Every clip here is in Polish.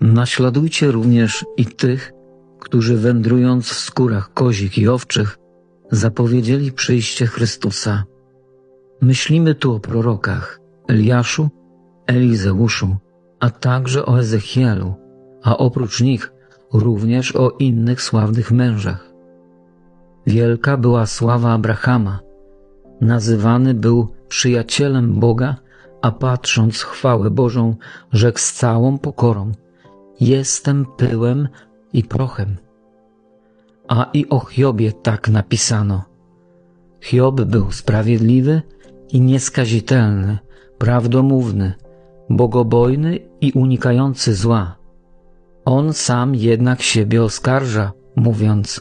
Naśladujcie również i tych, którzy wędrując w skórach kozich i owczych, zapowiedzieli przyjście Chrystusa. Myślimy tu o prorokach Eliaszu, Elizeuszu, a także o Ezechielu, a oprócz nich również o innych sławnych mężach. Wielka była sława Abrahama. Nazywany był przyjacielem Boga, a patrząc chwałę Bożą, rzekł z całą pokorą: Jestem pyłem i prochem. A i o Hiobie tak napisano. Hiob był sprawiedliwy i nieskazitelny, prawdomówny, bogobojny i unikający zła. On sam jednak siebie oskarża, mówiąc: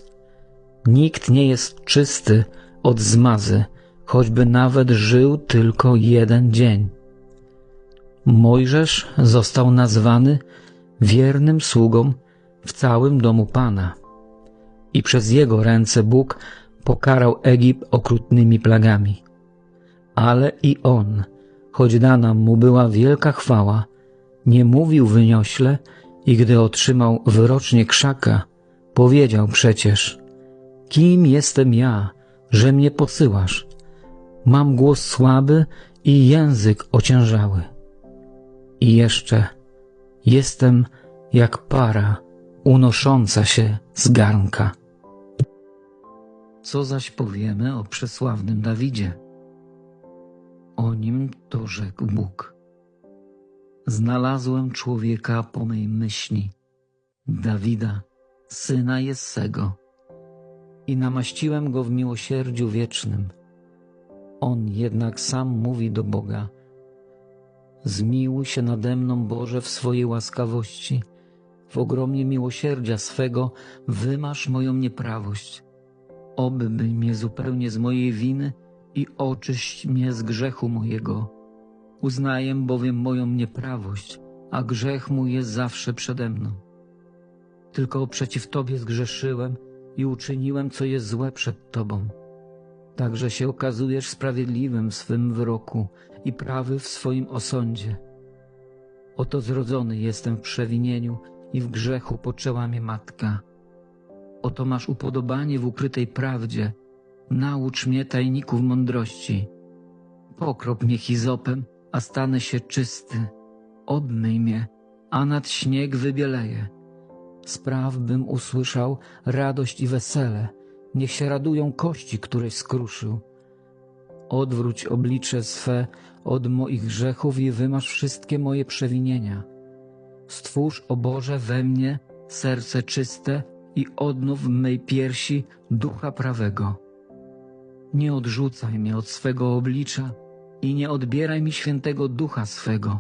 Nikt nie jest czysty od zmazy, choćby nawet żył tylko jeden dzień. Mojżesz został nazwany wiernym sługą w całym domu Pana. I przez jego ręce Bóg pokarał Egipt okrutnymi plagami. Ale i on, choć dana mu była wielka chwała, nie mówił wyniośle i gdy otrzymał wyrocznie krzaka, powiedział przecież: Kim jestem ja, że mnie posyłasz? Mam głos słaby i język ociężały. I jeszcze jestem jak para unosząca się z garnka. Co zaś powiemy o przesławnym Dawidzie? O nim to rzekł Bóg. Znalazłem człowieka po mej myśli, Dawida, syna Jessego, i namaściłem go w miłosierdziu wiecznym. On jednak sam mówi do Boga: Zmiłuj się nade mną, Boże, w swojej łaskawości. W ogromnie miłosierdzia swego wymasz moją nieprawość. Oby mnie zupełnie z mojej winy i oczyść mnie z grzechu mojego. Uznaję bowiem moją nieprawość, a grzech mój jest zawsze przede mną. Tylko przeciw Tobie zgrzeszyłem i uczyniłem, co jest złe przed Tobą. Także się okazujesz sprawiedliwym w swym wyroku i prawy w swoim osądzie. Oto zrodzony jestem w przewinieniu i w grzechu poczęła mnie matka. Oto masz upodobanie w ukrytej prawdzie. Naucz mnie tajników mądrości. Pokrop mnie hizopem, a stanę się czysty. Obmyj mnie, a nad śnieg wybieleje. Spraw bym usłyszał radość i wesele. Niech się radują kości, któreś skruszył. Odwróć oblicze swe od moich grzechów i wymasz wszystkie moje przewinienia. Stwórz, o Boże, we mnie serce czyste i odnów w mej piersi ducha prawego. Nie odrzucaj mnie od swego oblicza i nie odbieraj mi świętego ducha swego.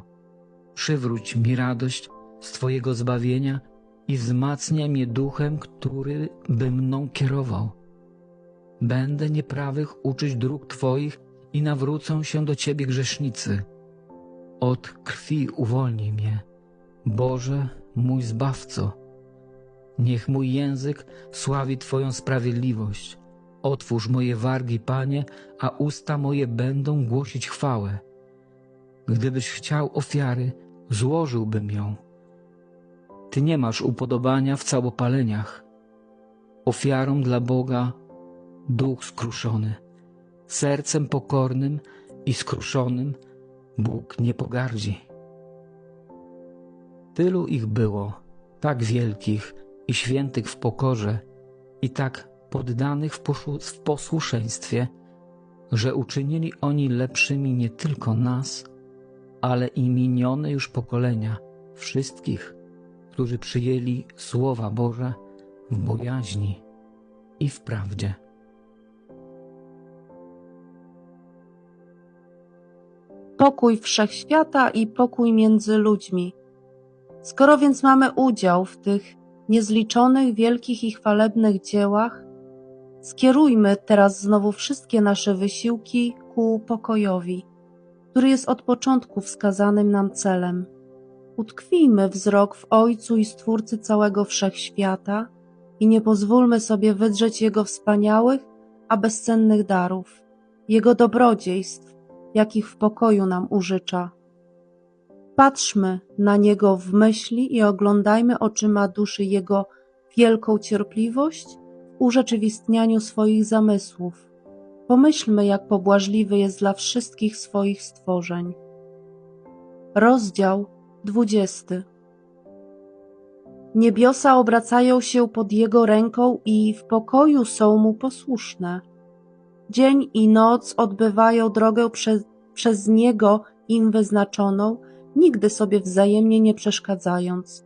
Przywróć mi radość z Twojego zbawienia i wzmacniaj mnie duchem, który by mną kierował. Będę nieprawych uczyć dróg Twoich i nawrócą się do Ciebie grzesznicy. Od krwi uwolnij mnie, Boże, mój Zbawco. Niech mój język sławi Twoją sprawiedliwość. Otwórz moje wargi, Panie, a usta moje będą głosić chwałę. Gdybyś chciał ofiary, złożyłbym ją. Ty nie masz upodobania w całopaleniach. Ofiarą dla Boga duch skruszony, sercem pokornym i skruszonym Bóg nie pogardzi. Tylu ich było, tak wielkich i świętych w pokorze, i tak poddanych w, posłuszeństwie, że uczynili oni lepszymi nie tylko nas, ale i minione już pokolenia wszystkich, którzy przyjęli słowa Boże w bojaźni i w prawdzie. Pokój wszechświata i pokój między ludźmi. Skoro więc mamy udział w tych niezliczonych, wielkich i chwalebnych dziełach, skierujmy teraz znowu wszystkie nasze wysiłki ku pokojowi, który jest od początku wskazanym nam celem. Utkwijmy wzrok w Ojcu i Stwórcy całego wszechświata i nie pozwólmy sobie wydrzeć Jego wspaniałych, a bezcennych darów, Jego dobrodziejstw, jakich w pokoju nam użycza. Patrzmy na Niego w myśli i oglądajmy oczyma duszy Jego wielką cierpliwość w urzeczywistnianiu swoich zamysłów. Pomyślmy, jak pobłażliwy jest dla wszystkich swoich stworzeń. Rozdział 20 Niebiosa obracają się pod Jego ręką i w pokoju są Mu posłuszne. Dzień i noc odbywają drogę przez, przez Niego im wyznaczoną, nigdy sobie wzajemnie nie przeszkadzając.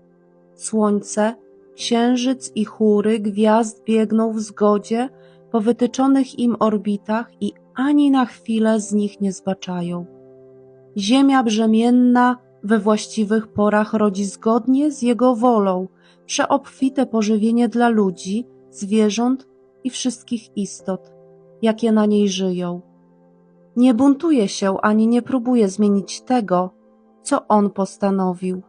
Słońce, księżyc i chóry gwiazd biegną w zgodzie po wytyczonych im orbitach i ani na chwilę z nich nie zbaczają. Ziemia brzemienna we właściwych porach rodzi zgodnie z jego wolą przeobfite pożywienie dla ludzi, zwierząt i wszystkich istot, jakie na niej żyją. Nie buntuje się ani nie próbuje zmienić tego, co on postanowił.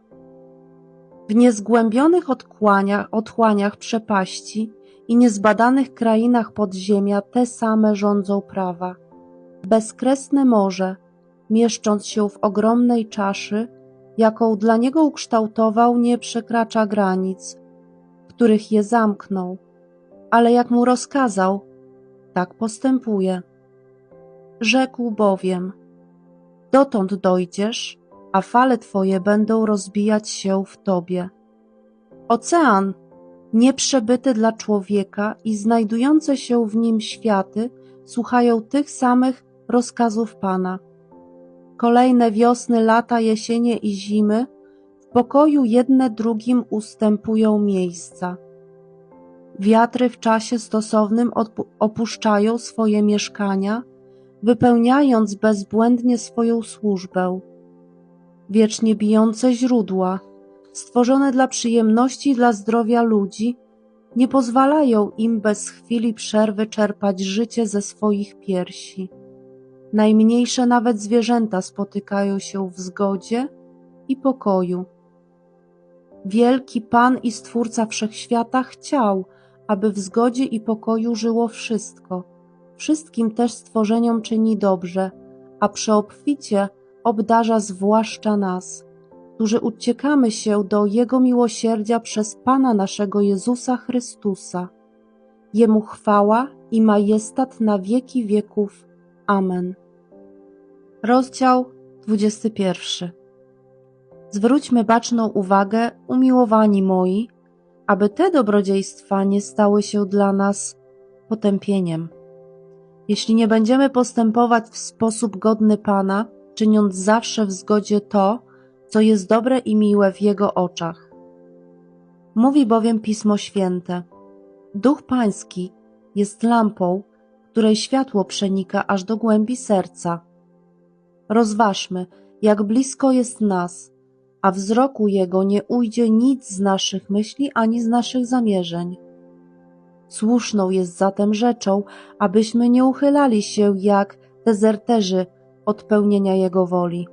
W niezgłębionych odkłaniach, otchłaniach przepaści i niezbadanych krainach podziemia te same rządzą prawa. Bezkresne morze, mieszcząc się w ogromnej czaszy, jaką dla niego ukształtował, nie przekracza granic, których je zamknął, ale jak mu rozkazał, tak postępuje. Rzekł bowiem: Dotąd dojdziesz, a fale twoje będą rozbijać się w tobie. Ocean, nieprzebyty dla człowieka i znajdujące się w nim światy, słuchają tych samych rozkazów Pana. Kolejne wiosny, lata, jesienie i zimy w pokoju jedne drugim ustępują miejsca. Wiatry w czasie stosownym opuszczają swoje mieszkania, wypełniając bezbłędnie swoją służbę. Wiecznie bijące źródła, stworzone dla przyjemności i dla zdrowia ludzi, nie pozwalają im bez chwili przerwy czerpać życie ze swoich piersi. Najmniejsze nawet zwierzęta spotykają się w zgodzie i pokoju. Wielki Pan i Stwórca Wszechświata chciał, aby w zgodzie i pokoju żyło wszystko. Wszystkim też stworzeniom czyni dobrze, a przeobficie obdarza zwłaszcza nas, którzy uciekamy się do Jego miłosierdzia przez Pana naszego Jezusa Chrystusa. Jemu chwała i majestat na wieki wieków. Amen. Rozdział 21 Zwróćmy baczną uwagę, umiłowani moi, aby te dobrodziejstwa nie stały się dla nas potępieniem. Jeśli nie będziemy postępować w sposób godny Pana, czyniąc zawsze w zgodzie to, co jest dobre i miłe w Jego oczach. Mówi bowiem Pismo Święte: Duch Pański jest lampą, której światło przenika aż do głębi serca. Rozważmy, jak blisko jest nas, a wzroku Jego nie ujdzie nic z naszych myśli ani z naszych zamierzeń. Słuszną jest zatem rzeczą, abyśmy nie uchylali się jak dezerterzy od pełnienia Jego woli.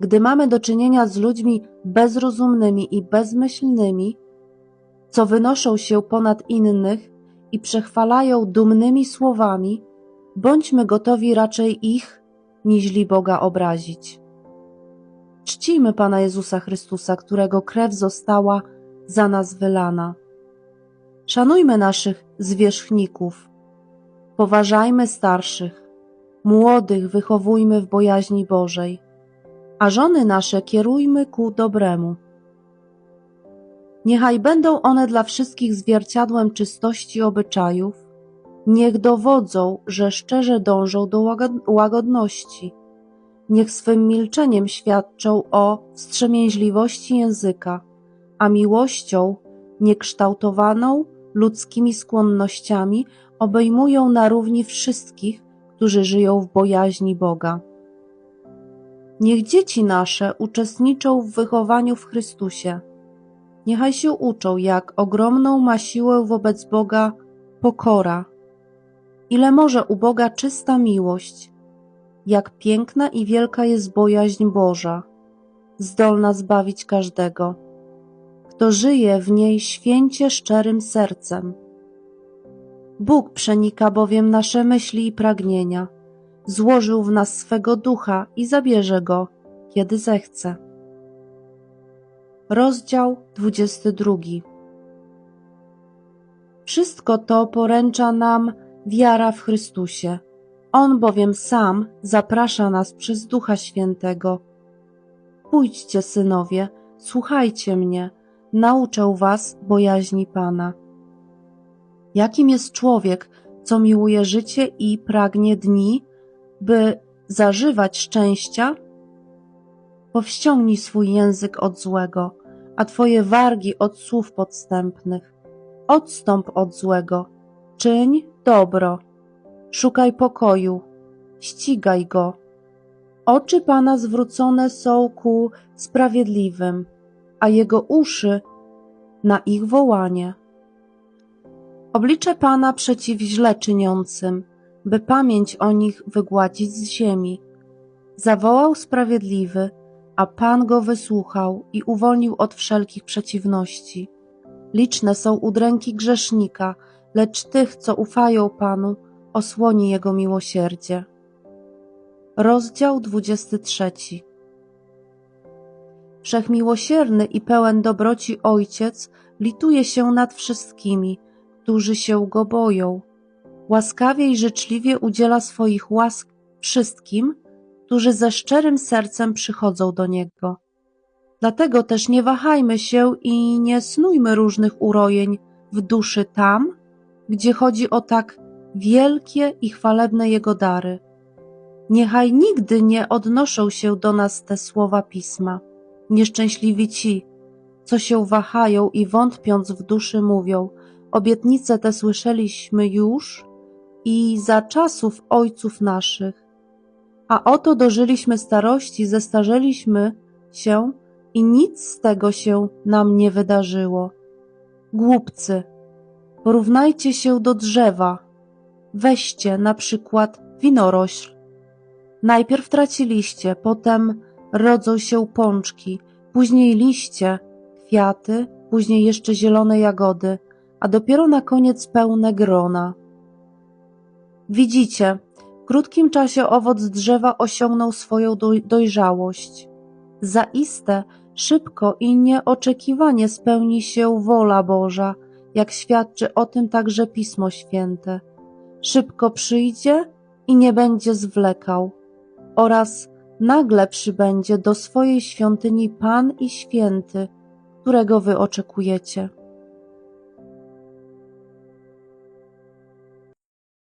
Gdy mamy do czynienia z ludźmi bezrozumnymi i bezmyślnymi, co wynoszą się ponad innych i przechwalają dumnymi słowami, bądźmy gotowi raczej ich, niźli Boga obrazić. Czcimy Pana Jezusa Chrystusa, którego krew została za nas wylana. Szanujmy naszych zwierzchników, poważajmy starszych, młodych wychowujmy w bojaźni Bożej, a żony nasze kierujmy ku dobremu. Niechaj będą one dla wszystkich zwierciadłem czystości obyczajów, niech dowodzą, że szczerze dążą do łagodności, niech swym milczeniem świadczą o wstrzemięźliwości języka, a miłością niekształtowaną ludzkimi skłonnościami obejmują na równi wszystkich, którzy żyją w bojaźni Boga. Niech dzieci nasze uczestniczą w wychowaniu w Chrystusie. Niechaj się uczą, jak ogromną ma siłę wobec Boga pokora, ile może u Boga czysta miłość, jak piękna i wielka jest bojaźń Boża, zdolna zbawić każdego, kto żyje w niej święcie szczerym sercem. Bóg przenika bowiem nasze myśli i pragnienia, złożył w nas swego ducha i zabierze go, kiedy zechce. Rozdział 22 Wszystko to poręcza nam wiara w Chrystusie. On bowiem sam zaprasza nas przez Ducha Świętego. Pójdźcie, synowie, słuchajcie mnie, nauczę was bojaźni Pana. Jakim jest człowiek, co miłuje życie i pragnie dni, by zażywać szczęścia? Powściągnij swój język od złego, a twoje wargi od słów podstępnych. Odstąp od złego, czyń dobro, szukaj pokoju, ścigaj go. Oczy Pana zwrócone są ku sprawiedliwym, a jego uszy na ich wołanie. Oblicze Pana przeciw źle czyniącym, by pamięć o nich wygładzić z ziemi. Zawołał sprawiedliwy, a Pan go wysłuchał i uwolnił od wszelkich przeciwności. Liczne są udręki grzesznika, lecz tych, co ufają Panu, osłoni Jego miłosierdzie. Rozdział 23 Wszechmiłosierny i pełen dobroci Ojciec lituje się nad wszystkimi, którzy się Go boją. Łaskawie i życzliwie udziela swoich łask wszystkim, którzy ze szczerym sercem przychodzą do Niego. Dlatego też nie wahajmy się i nie snujmy różnych urojeń w duszy tam, gdzie chodzi o tak wielkie i chwalebne Jego dary. Niechaj nigdy nie odnoszą się do nas te słowa pisma. Nieszczęśliwi ci, co się wahają i wątpiąc w duszy mówią, obietnice te słyszeliśmy już i za czasów ojców naszych. A oto dożyliśmy starości, zestarzeliśmy się i nic z tego się nam nie wydarzyło. Głupcy, porównajcie się do drzewa. Weźcie na przykład winorośl. Najpierw traciliście, potem rodzą się pączki, później liście, kwiaty, później jeszcze zielone jagody, a dopiero na koniec pełne grona. Widzicie, w krótkim czasie owoc drzewa osiągnął swoją doj- dojrzałość. Zaiste szybko i nieoczekiwanie spełni się wola Boża, jak świadczy o tym także Pismo Święte. Szybko przyjdzie i nie będzie zwlekał, oraz nagle przybędzie do swojej świątyni Pan i Święty, którego wy oczekujecie.